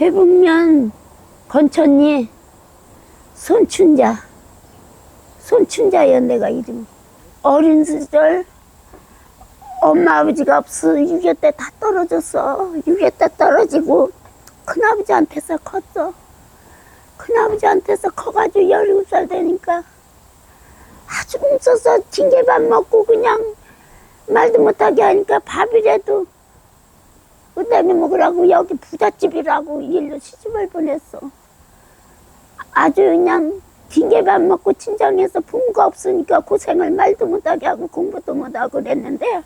해북면 건천리 손춘자 손춘자여 내가 이름이. 어린 시절 엄마 아버지가 없어. 6.25때다 떨어졌어. 6.25때 떨어지고 큰아버지한테서 컸어. 큰아버지한테서 커가지고 17살 되니까 아주 뭉쳐서 징계밥 먹고 그냥 말도 못하게 하니까 밥이라도 그다음에 먹으라고 여기 부잣집이라고 일로 시집을 보냈어. 아주 그냥 징계밥 먹고 친정에서 부모가 없으니까 고생을 말도 못하게 하고 공부도 못하고 그랬는데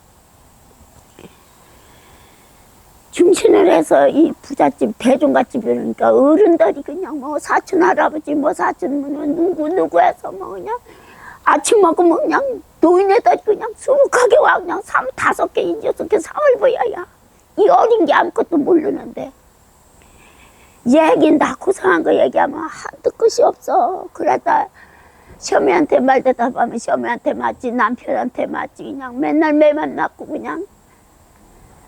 중신을 해서 이 부잣집 대종갓집이니까 어른들이 그냥 뭐 사촌 할아버지 뭐 사촌 뭐 누구 누구 해서 뭐 그냥 아침 먹으면 그냥 노인네들이 그냥 수북하게 와 그냥 삼 다섯 개 여섯 개 상을 보여야 이 어린 게 아무것도 모르는데. 얘기 나 고생한 거 얘기하면 한도 끝이 없어. 그러다 시어머니한테 말 대답하면 시어머니한테 맞지 남편한테 맞지. 그냥 맨날 매만 맞고 그냥.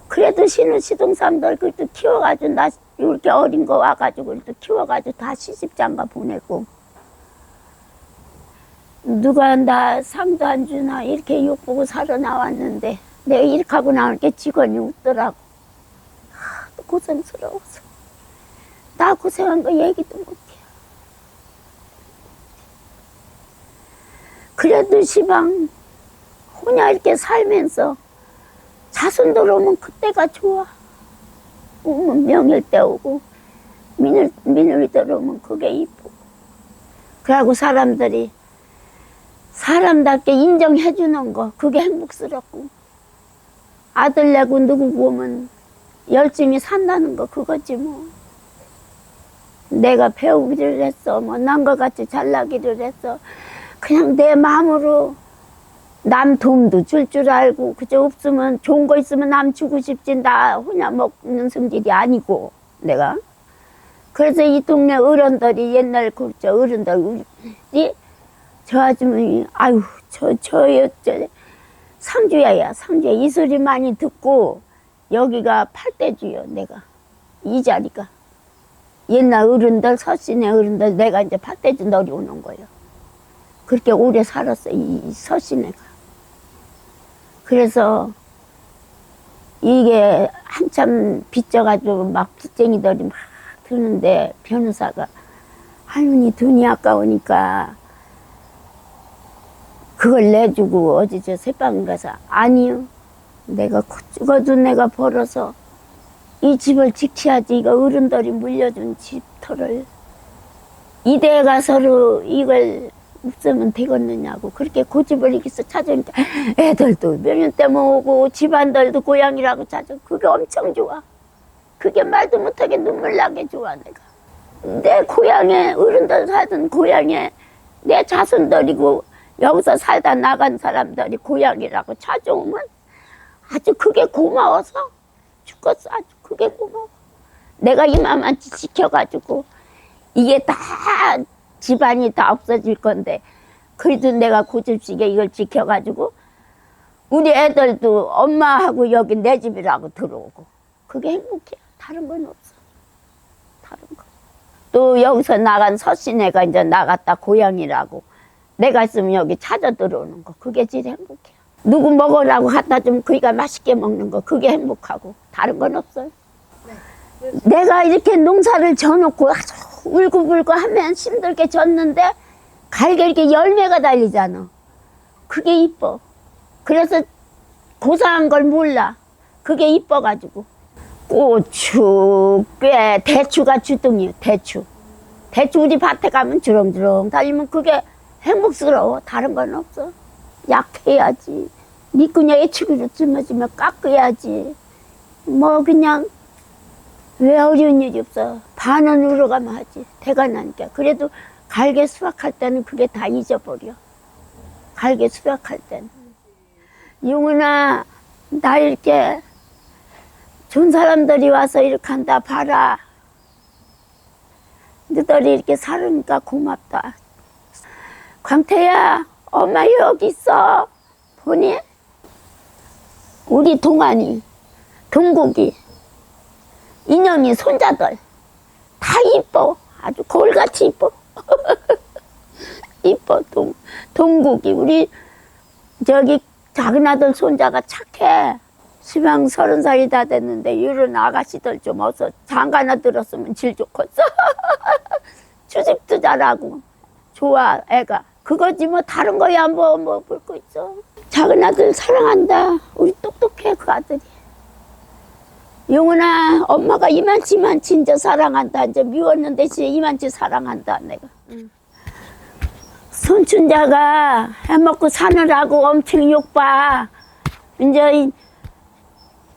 그래도 신우 시동삼들 그래도 키워가지고 나 이렇게 어린 거 와가지고 그래도 키워가지고 다 시집장가 보내고. 누가 나 상도 안 주나 이렇게 욕보고 살아 나왔는데 내가 이렇게 하고 나오니까 직원이 웃더라고 고생스러워서 나 고생한 거 얘기도 못해. 그래도 시방 혼자 이렇게 살면서 자손들 오면 그때가 좋아. 오면 명일 때 오고 민을, 민을들 오면 그게 이쁘고. 그러고 사람들이 사람답게 인정해 주는 거 그게 행복스럽고. 아들 내고 누구 오면 열심히 산다는 거 그거지 뭐. 내가 배우기를 했어 뭐 남과 같이 잘나기를 했어. 그냥 내 마음으로 남 도움도 줄줄 알고 그저 없으면 좋은 거 있으면 남 주고 싶지 나 혼자 먹는 성질이 아니고 내가. 그래서 이 동네 어른들이 옛날 그저 어른들이 저 아줌마이 아유 저, 상주야야. 상주야 이 소리 많이 듣고 여기가 팔대주요 내가. 이 자리가. 옛날 어른들 서신의 어른들 내가 이제 팔대주 놀이 오는 거예요. 그렇게 오래 살았어 이 서신애가. 그래서 이게 한참 빚져가지고 막 빚쟁이들이 막 드는데 변호사가 할머니 돈이 아까우니까 그걸 내주고 어제 저 새빵 가서 아니요 내가 코 죽어도 내가 벌어서 이 집을 지켜야지 이거 어른들이 물려준 집터를. 이대에 가서로 이걸 없으면 되겠느냐고. 그렇게 고집을 이기서 찾으니까 애들도 몇년 때문에 오고 집안들도 고향이라고 찾아 그게 엄청 좋아. 그게 말도 못하게 눈물 나게 좋아 내가. 내 고향에 어른들 살던 고향에 내 자손들이고 여기서 살다 나간 사람들이 고향이라고 찾아오면 아주 그게 고마워서 죽겠어. 아주 그게 고마워. 내가 이마만 지켜가지고 이게 다 집안이 다 없어질 건데 그래도 내가 고집시게 이걸 지켜가지고 우리 애들도 엄마하고 여기 내 집이라고 들어오고. 그게 행복해. 다른 건 없어. 다른 거또 여기서 나간 서신애가 이제 나갔다 고향이라고 내가 있으면 여기 찾아 들어오는 거. 그게 제일 행복해 누구 먹으라고 갖다 주면 그이가 맛있게 먹는 거 그게 행복하고 다른 건 없어요 내가 이렇게 농사를 져놓고 아주 울고불고 하면 힘들게 졌는데 갈게 이렇게 열매가 달리잖아. 그게 이뻐. 그래서 고사한 걸 몰라. 그게 이뻐가지고. 고추, 꽤, 대추가 주둥이요, 대추. 대추 우리 밭에 가면 주렁주렁 달리면 그게 행복스러워. 다른 건 없어. 약해야지. 미꾸냐 애치기로 짊어지면 깎아야지. 뭐 그냥 왜 어려운 일이 없어? 반은 울어가면 하지. 대가 나니까. 그래도 갈게 수확할 때는 그게 다 잊어버려. 갈게 수확할 때는. 용은아, 나 이렇게 좋은 사람들이 와서 이렇게 한다, 봐라. 너들이 이렇게 살으니까 고맙다. 광태야, 엄마 여기 있어. 보니? 우리 동안이, 동국이. 인연이 손자들 다 이뻐. 아주 거울같이 이뻐. 이뻐, 동, 동국이. 우리, 저기, 작은 아들 손자가 착해. 시방 서른 살이 다 됐는데, 이런 아가씨들 좀 어서 장가나 들었으면 질 좋겠어. 추집도 잘하고. 좋아, 애가. 그거지, 뭐, 다른 거야, 뭐, 뭐, 볼 거 있어. 작은 아들 사랑한다. 우리 똑똑해, 그 아들이. 영훈아, 엄마가 이만치 이만치 이제 사랑한다. 이제 미웠는데 이제 이만치 사랑한다, 내가. 손춘자가 해먹고 사느라고 엄청 욕봐. 이제 이-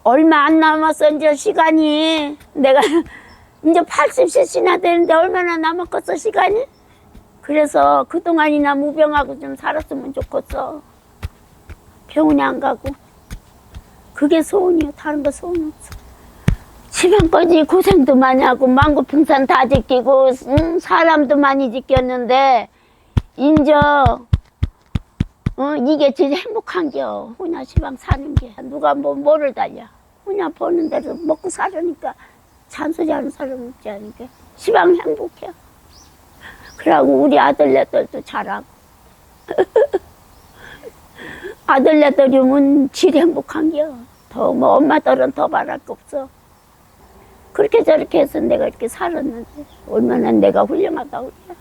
얼마 안 남았어, 이제 시간이. 내가 이제 80cc나 되는데 얼마나 남았겠어, 시간이? 그래서 그동안이나 무병하고 좀 살았으면 좋겠어. 병원에 안 가고. 그게 소원이야. 다른 거 소원 없어. 시방까지 고생도 많이 하고 망고풍산 다 지키고 응, 사람도 많이 지켰는데 인저 어, 이게 진짜 행복한겨 혼자 시방 사는 게 누가 뭐 뭐를 달려 혼자 버는 대로 먹고 살으니까 잔소리하는 사람 없지 않으니까 시방 행복해 그러고 우리 아들네들도 잘하고 아들네들이면 질 행복한겨 더 뭐 엄마들은 더 바랄 거 없어 그렇게 저렇게 해서 내가 이렇게 살았는데 얼마나 내가 훌륭하다고 그래.